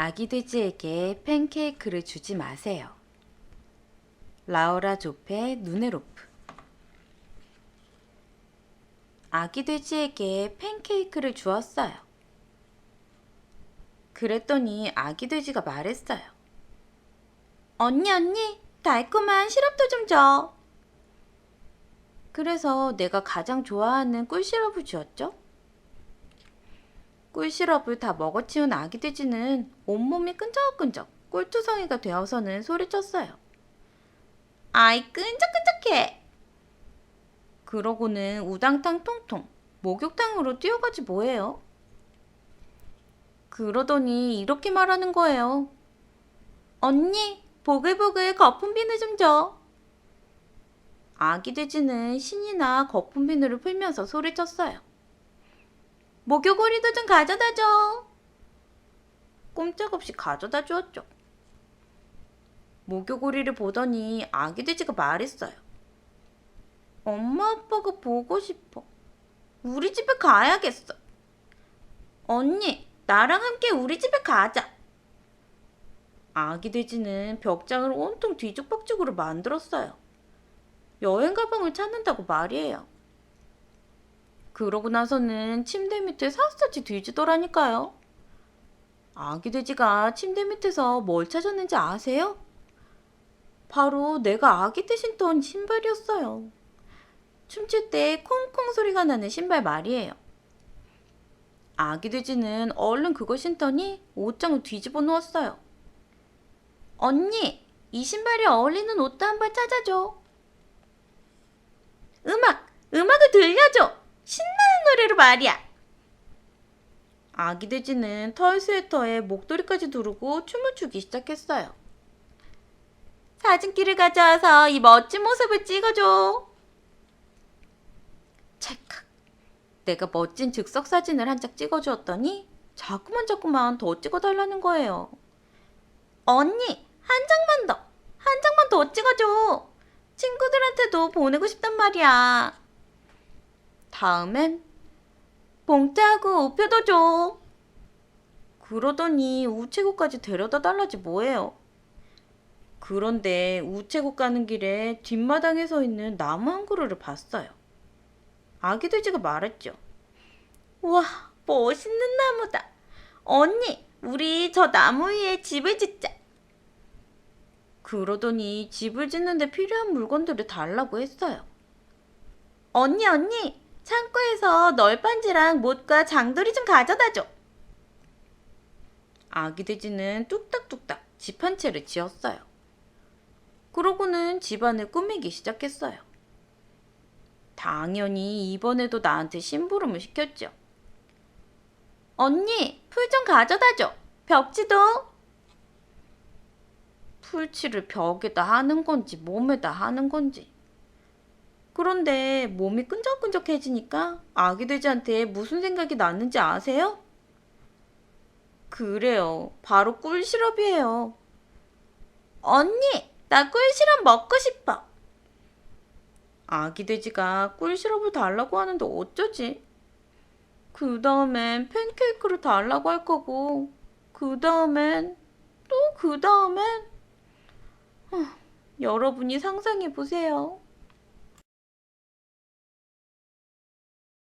아기 돼지에게 팬케이크를 주지 마세요. 라우라 조페 누네로프 아기 돼지에게 팬케이크를 주었어요. 그랬더니 아기 돼지가 말했어요. 언니, 언니, 달콤한 시럽도 좀 줘. 그래서 내가 가장 좋아하는 꿀시럽을 주었죠. 꿀 시럽을 다 먹어치운 아기 돼지는 온몸이 끈적끈적 꿀투성이가 되어서는 소리쳤어요. 아이 끈적끈적해. 그러고는 우당탕 통통 목욕탕으로 뛰어가지 뭐예요. 그러더니 이렇게 말하는 거예요. 언니, 보글보글 거품 비누 좀 줘. 아기 돼지는 신이나 거품 비누를 풀면서 소리쳤어요. 목욕오리도 좀 가져다 줘. 꼼짝없이 가져다 주었죠. 목욕오리를 보더니 아기 돼지가 말했어요. 엄마 아빠가 보고 싶어. 우리 집에 가야겠어. 언니, 나랑 함께 우리 집에 가자. 아기 돼지는 벽장을 온통 뒤죽박죽으로 만들었어요. 여행 가방을 찾는다고 말이에요. 그러고 나서는 침대 밑에 샅샅이 뒤지더라니까요. 아기 돼지가 침대 밑에서 뭘 찾았는지 아세요? 바로 내가 아기 때 신던 신발이었어요. 춤출 때 콩콩 소리가 나는 신발 말이에요. 아기 돼지는 얼른 그걸 신더니 옷장을 뒤집어 놓았어요. 언니, 이 신발에 어울리는 옷도 한 벌 찾아줘. 음악, 음악을 들려줘. 노래로 말이야. 아기 돼지는 털 스웨터에 목도리까지 두르고 춤을 추기 시작했어요. 사진기를 가져와서 이 멋진 모습을 찍어줘. 찰칵. 내가 멋진 즉석 사진을 한 장 찍어주었더니 자꾸만 자꾸만 더 찍어달라는 거예요. 언니, 한 장만 더, 한 장만 더 찍어줘. 친구들한테도 보내고 싶단 말이야. 다음엔 봉투하고 우표도 줘. 그러더니 우체국까지 데려다 달라지 뭐예요. 그런데 우체국 가는 길에 뒷마당에 서 있는 나무 한 그루를 봤어요. 아기 돼지가 말했죠. 와, 멋있는 나무다. 언니, 우리 저 나무 위에 집을 짓자. 그러더니 집을 짓는데 필요한 물건들을 달라고 했어요. 언니, 언니, 창고에서 널빤지랑 못과 장돌이 좀 가져다 줘. 아기 돼지는 뚝딱뚝딱 집 한 채를 지었어요. 그러고는 집안을 꾸미기 시작했어요. 당연히 이번에도 나한테 심부름을 시켰죠. 언니, 풀 좀 가져다 줘. 벽지도. 풀칠을 벽에다 하는 건지 몸에다 하는 건지. 그런데 몸이 끈적끈적해지니까 아기 돼지한테 무슨 생각이 났는지 아세요? 그래요. 바로 꿀시럽이에요. 언니, 나 꿀시럽 먹고 싶어. 아기 돼지가 꿀시럽을 달라고 하는데 어쩌지? 그 다음엔 팬케이크를 달라고 할 거고, 그 다음엔 또 그 다음엔 여러분이 상상해 보세요.